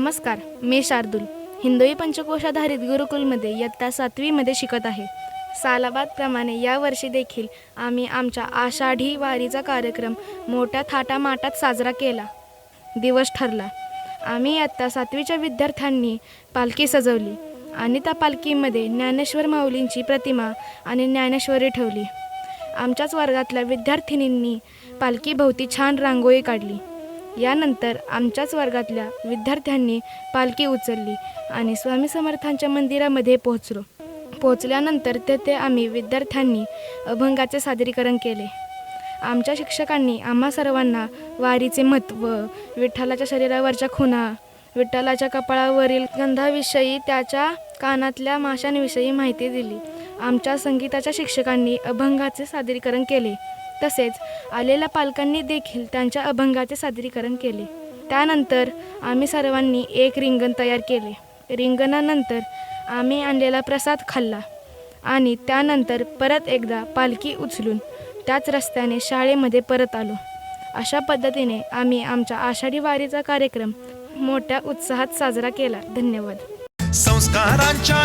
नमस्कार मी शार्दूल. हिंदवी पंचकोशाधारित गुरुकुलमध्ये इयत्ता सातवीमध्ये शिकत आहे. सालाबादप्रमाणे यावर्षी देखील आम्ही आमच्या आषाढी वारीचा कार्यक्रम मोठ्या थाटामाटात साजरा केला. दिवस ठरला. आम्ही इयत्ता सातवीच्या विद्यार्थ्यांनी पालखी सजवली आणि त्या पालखीमध्ये ज्ञानेश्वर माऊलींची प्रतिमा आणि ज्ञानेश्वरी ठेवली. आमच्याच वर्गातल्या विद्यार्थिनींनी पालखीभोवती छान रांगोळी काढली. यानंतर आमच्याच वर्गातल्या विद्यार्थ्यांनी पालखी उचलली आणि स्वामी समर्थांच्या मंदिरामध्ये पोहोचलो. पोहोचल्यानंतर तेथे आम्ही विद्यार्थ्यांनी अभंगाचे सादरीकरण केले. आमच्या शिक्षकांनी आम्हा सर्वांना वारीचे महत्त्व विठ्ठलाच्या शरीरावरच्या खुणा विठ्ठलाच्या कपाळावरील गंधाविषयी त्याच्या कानातल्या माशांविषयी माहिती दिली. आमच्या संगीताच्या शिक्षकांनी अभंगाचे सादरीकरण केले. तसेच आलेल्या पालकांनी देखील त्यांच्या अभंगाचे सादरीकरण केले. त्यानंतर आम्ही सर्वांनी एक रिंगण तयार केले. रिंगणानंतर आम्ही आणलेला प्रसाद खाल्ला आणि त्यानंतर परत एकदा पालखी उचलून त्याच रस्त्याने शाळेमध्ये परत आलो. अशा पद्धतीने आम्ही आमच्या आषाढी वारीचा कार्यक्रम मोठ्या उत्साहात साजरा केला. धन्यवाद. संस्कारांच्या